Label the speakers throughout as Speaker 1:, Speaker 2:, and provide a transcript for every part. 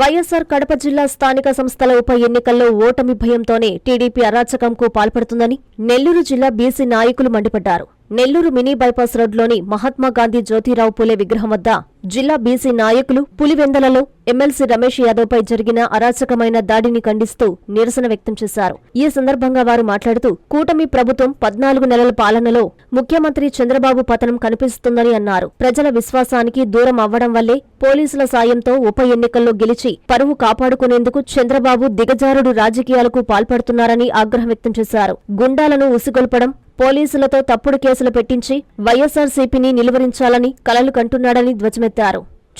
Speaker 1: వైఎస్సార్ కడప జిల్లా స్థానిక సంస్థల ఉప ఎన్నికల్లో ఓటమి భయంతోనే టీడీపీ అరాచకంకు పాల్పడుతుందని నెల్లూరు జిల్లా బీసీ నాయకులు మండిపడ్డారు. నెల్లూరు మినీ బైపాస్ రోడ్లోని మహాత్మా గాంధీ జ్యోతిరావు పూలే విగ్రహం వద్ద జిల్లా బీసీ నాయకులు పులివెందలలో ఎమ్మెల్సీ రమేష్ యాదవ్పై జరిగిన అరాచకమైన దాడిని ఖండిస్తూ నిరసన వ్యక్తం చేశారు. ఈ సందర్భంగా వారు మాట్లాడుతూ కూటమి ప్రభుత్వం పద్నాలుగు నెలల పాలనలో ముఖ్యమంత్రి చంద్రబాబు పతనం కనిపిస్తుందని అన్నారు. ప్రజల విశ్వాసానికి దూరం అవ్వడం వల్లే పోలీసుల సాయంతో ఉప ఎన్నికల్లో గెలిచి పరువు కాపాడుకునేందుకు చంద్రబాబు దిగజారుడు రాజకీయాలకు పాల్పడుతున్నారని ఆగ్రహం వ్యక్తం చేశారు. గుండాలను ఉసిగొల్పడం పోలీసులతో తప్పుడు కేసులు పెట్టించి వైఎస్సార్సీపీని నిలువరించాలని కలలు కంటున్నాడని ధ్వజమెత్తారు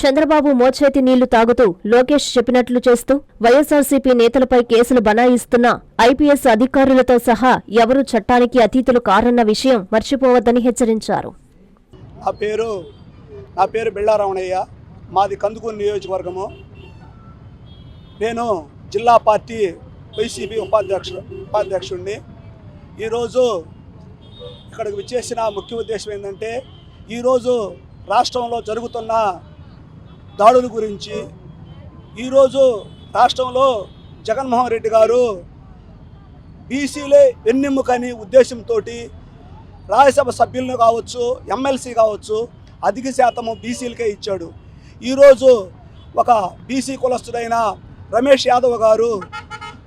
Speaker 1: చంద్రబాబు మోచేతి నీళ్ళు తాగుతూ లోకేష్ చెప్పినట్లు చేస్తూ వైఎస్సార్సీపీ నేతలపై కేసులు బనాయిస్తున్న ఐపీఎస్ అధికారులతో సహా ఎవరూ చట్టానికి అతీతులు కారన్న విషయం మర్చిపోవద్దని హెచ్చరించారు.
Speaker 2: నా పేరు నా పేరు బిళ్ళారామణయ్య మాది కందుకూరు నియోజకవర్గము. నేను జిల్లా పార్టీ వైసీపీ ఉపాధ్యక్షుడు ఉపాధ్యక్షుడిని. ఈరోజు ఇక్కడికి విచ్చేసిన ముఖ్య ఉద్దేశం ఏంటంటే ఈరోజు రాష్ట్రంలో జరుగుతున్న దాడుల గురించి ఈరోజు రాష్ట్రంలో జగన్మోహన్ రెడ్డి గారు బీసీలే వెన్నెమ్ముకని ఉద్దేశంతో రాజ్యసభ సభ్యులను కావచ్చు ఎమ్మెల్సీ కావచ్చు అధిక శాతము బీసీలకే ఇచ్చాడు. ఈరోజు ఒక బీసీ కులస్తుడైన రమేష్ యాదవ్ గారు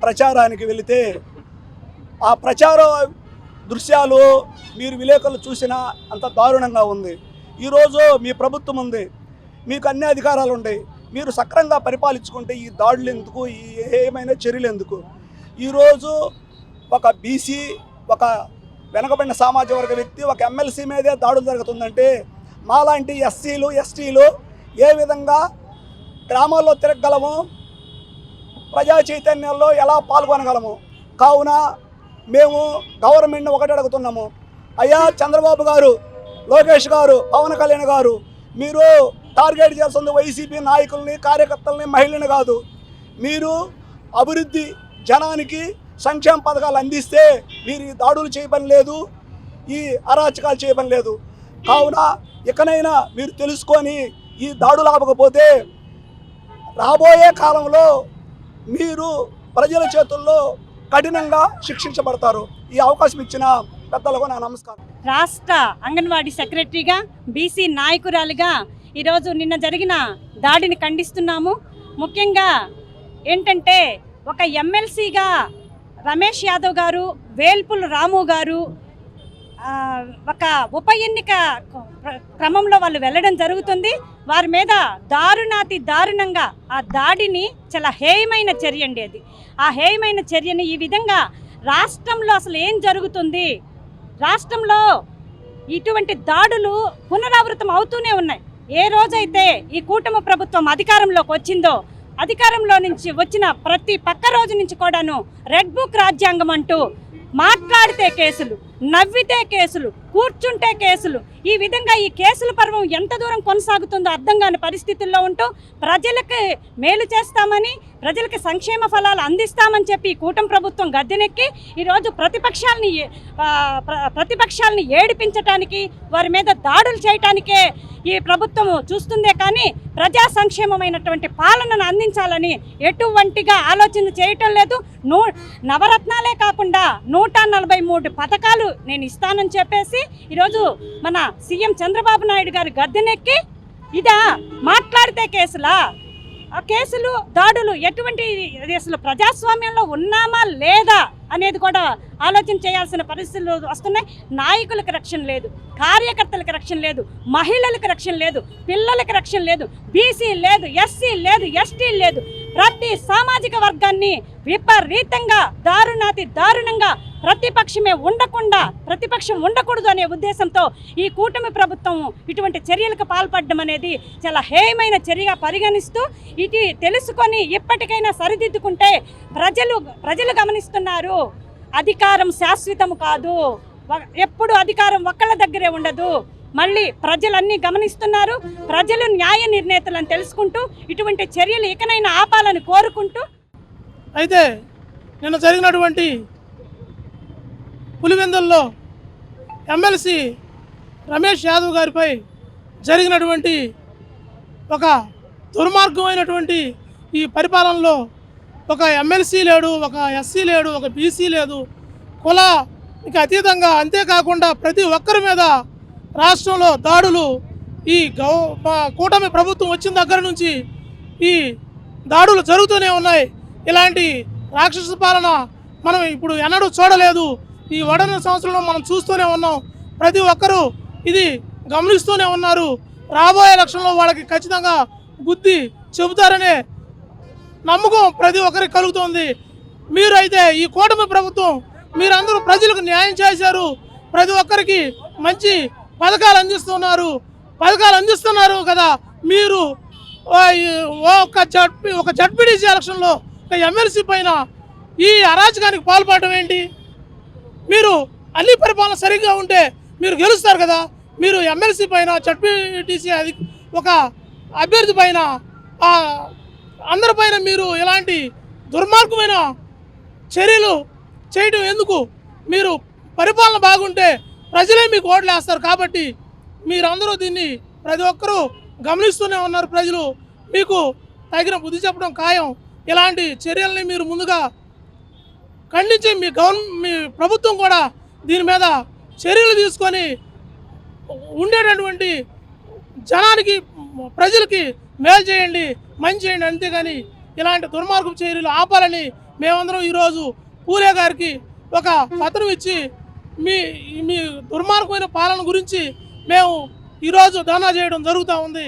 Speaker 2: ప్రచారానికి వెళితే ఆ ప్రచార దృశ్యాలు మీరు విలేకరులు చూసినా అంత దారుణంగా ఉంది. ఈరోజు మీ ప్రభుత్వం ఉంది. మీకు అన్ని అధికారాలు ఉన్నాయి మీరు సక్రంగా పరిపాలించుకుంటే ఈ దాడులు ఎందుకు? ఈ ఏమైనా చర్యలు ఎందుకు? ఈరోజు ఒక బీసీ ఒక వెనకబడిన సామాజిక వర్గ వ్యక్తి ఒక ఎమ్మెల్సీ మీదే దాడులు జరుగుతుందంటే మాలాంటి ఎస్సీలు ఎస్టీలు ఏ విధంగా గ్రామాల్లో తిరగగలము? ప్రజా చైతన్యంలో ఎలా పాల్గొనగలము? కావున మేము గవర్నమెంట్ని ఒకటి అడుగుతున్నాము. అయ్యా చంద్రబాబు గారు లోకేష్ గారు పవన్ కళ్యాణ్ గారు మీరు టార్గెట్ చేస్తుంది వైసీపీ నాయకుల్ని కార్యకర్తల్ని మహిళని కాదు. మీరు అభివృద్ధి జనానికి సంక్షేమ పథకాలు అందిస్తే మీరు ఈ దాడులు చేయబని లేదు ఈ అరాచకాలు చేయబని లేదు. కావున ఇకనైనా మీరు తెలుసుకొని ఈ దాడులు ఆపకపోతే రాబోయే కాలంలో మీరు ప్రజల చేతుల్లో కఠినంగా శిక్షించబడతారు. ఈ అవకాశం ఇచ్చిన పెద్దలకు నా నమస్కారం.
Speaker 3: రాష్ట్ర అంగన్వాడీ సెక్రటరీగా బీసీ నాయకురాలిగా ఈరోజు నిన్న జరిగిన దాడిని ఖండిస్తున్నాము. ముఖ్యంగా ఏంటంటే ఒక ఎమ్మెల్సీగా రమేష్ యాదవ్ గారు వేల్పుల్ రాము గారు ఒక ఉప ఎన్నిక క్రమంలో వాళ్ళు వెళ్ళడం జరుగుతుంది. వారి మీద దారుణాతి దారుణంగా ఆ దాడిని చాలా హేయమైన చర్య అండి అది. ఆ హేయమైన చర్యని ఈ విధంగా రాష్ట్రంలో అసలు ఏం జరుగుతుంది? రాష్ట్రంలో ఇటువంటి దాడులు పునరావృతం అవుతూనే ఉన్నాయి. ఏ రోజైతే ఈ కూటమి ప్రభుత్వం అధికారంలోకి వచ్చిందో అధికారంలో నుంచి వచ్చిన ప్రతి పక్క రోజు నుంచి కూడాను రెడ్ బుక్ రాజ్యాంగం అంటూ మాట్లాడితే కేసులు నవ్వితే కేసులు కూర్చుంటే కేసులు. ఈ విధంగా ఈ కేసుల పర్వం ఎంత దూరం కొనసాగుతుందో అర్థం కాని పరిస్థితుల్లో ఉంటూ ప్రజలకి మేలు చేస్తామని ప్రజలకి సంక్షేమ ఫలాలు అందిస్తామని చెప్పి ఈ కూటమి ప్రభుత్వం గద్దెనెక్కి ఈరోజు ప్రతిపక్షాలని ప్రతిపక్షాలని ఏడిపించటానికి వారి మీద దాడులు చేయటానికే ఈ ప్రభుత్వం చూస్తుందే కానీ ప్రజా సంక్షేమమైనటువంటి పాలనను అందించాలని ఎటువంటిగా ఆలోచన చేయటం లేదు. నూ నవరత్నాలే కాకుండా నూట నలభై మూడు పథకాలు నేను ఇస్తానని చెప్పేసి ఈరోజు మన సీఎం చంద్రబాబు నాయుడు గారి గద్దెనెక్కి ఇదా మాట్లాడితే కేసులా? ఆ కేసులు దాడులు ఎటువంటి అసలు ప్రజాస్వామ్యంలో ఉన్నామా లేదా అనేది కూడా ఆలోచన చేయాల్సిన పరిస్థితులు వస్తున్నాయి. నాయకులకు రక్షణ లేదు కార్యకర్తలకు రక్షణ లేదు మహిళలకు రక్షణ లేదు పిల్లలకు రక్షణ లేదు బీసీ లేదు ఎస్సీ లేదు ఎస్టీ లేదు. ప్రతి సామాజిక వర్గాన్ని విపరీతంగా దారుణాతి దారుణంగా ప్రతిపక్షమే ఉండకుండా ప్రతిపక్షం ఉండకూడదు అనే ఉద్దేశంతో ఈ కూటమి ప్రభుత్వం ఇటువంటి చర్యలకు పాల్పడడం అనేది చాలా హేయమైన చర్యగా పరిగణిస్తూ ఇది తెలుసుకొని ఇప్పటికైనా సరిదిద్దుకుంటే ప్రజలు ప్రజలు గమనిస్తున్నారు. అధికారం శాశ్వతం కాదు. ఎప్పుడు అధికారం ఒక్కళ్ళ దగ్గరే ఉండదు. మళ్ళీ ప్రజలన్నీ గమనిస్తున్నారు. ప్రజలు న్యాయ నిర్ణేతలను తెలుసుకుంటూ ఇటువంటి చర్యలు ఇకనైనా ఆపాలని కోరుకుంటూ
Speaker 4: అయితే నిన్న జరిగినటువంటి పులివెందుల్లో ఎమ్మెల్సీ రమేష్ యాదవ్ గారిపై జరిగినటువంటి ఒక దుర్మార్గమైనటువంటి ఈ పరిపాలనలో ఒక ఎమ్మెల్సీ లేడు ఒక ఎస్సీ లేడు ఒక బీసీ లేదు. కుల ఇక అతీతంగా అంతేకాకుండా ప్రతి ఒక్కరి మీద రాష్ట్రంలో దాడులు ఈ గౌ కూటమి ప్రభుత్వం వచ్చిన దగ్గర నుంచి ఈ దాడులు జరుగుతూనే ఉన్నాయి. ఇలాంటి రాక్షస పాలన మనం ఇప్పుడు ఎన్నడూ చూడలేదు. ఈ వడన సంవత్సరంలో మనం చూస్తూనే ఉన్నాం. ప్రతి ఒక్కరూ ఇది గమనిస్తూనే ఉన్నారు. రాబోయే ఎలక్షన్లో వాళ్ళకి ఖచ్చితంగా బుద్ధి చెబుతారనే నమ్మకం ప్రతి ఒక్కరికి కలుగుతుంది. మీరు అయితే ఈ కూటమి ప్రభుత్వం మీరందరూ ప్రజలకు న్యాయం చేశారు. ప్రతి ఒక్కరికి మంచి పథకాలు అందిస్తున్నారు. పథకాలు అందిస్తున్నారు కదా మీరు. ఓ ఓ ఒక జడ్పీ ఒక జడ్పీడీసీ ఎలక్షన్లో ఎమ్మెల్సీ పైన ఈ అరాచకానికి పాల్పడటం ఏంటి? మీరు అన్ని పరిపాలన సరిగ్గా ఉంటే మీరు గెలుస్తారు కదా. మీరు ఎమ్మెల్సీ పైన జడ్పీటీసీ అది ఒక అభ్యర్థి పైన ఆ అందరిపైన మీరు ఇలాంటి దుర్మార్గమైన చర్యలు చేయడం ఎందుకు? మీరు పరిపాలన బాగుంటే ప్రజలే మీకు ఓట్లు వేస్తారు కాబట్టి మీరందరూ దీన్ని ప్రతి ఒక్కరూ గమనిస్తూనే ఉన్నారు ప్రజలు. మీకు తగిన బుద్ధి చెప్పడం ఖాయం. ఇలాంటి చర్యల్ని మీరు ముందుగా ఖండించి మీ గవర్నమెంట్ మీ ప్రభుత్వం కూడా దీని మీద చర్యలు తీసుకొని ఉండేటటువంటి జనానికి ప్రజలకి మేలు చేయండి మంచి చేయండి అంతేగాని ఇలాంటి దుర్మార్గపు చర్యలు ఆపాలని మేమందరం ఈరోజు పూలే గారికి ఒక పత్రం ఇచ్చి మీ మీ దుర్మార్గమైన పాలన గురించి మేము ఈరోజు దానా చేయడం జరుగుతూ ఉంది.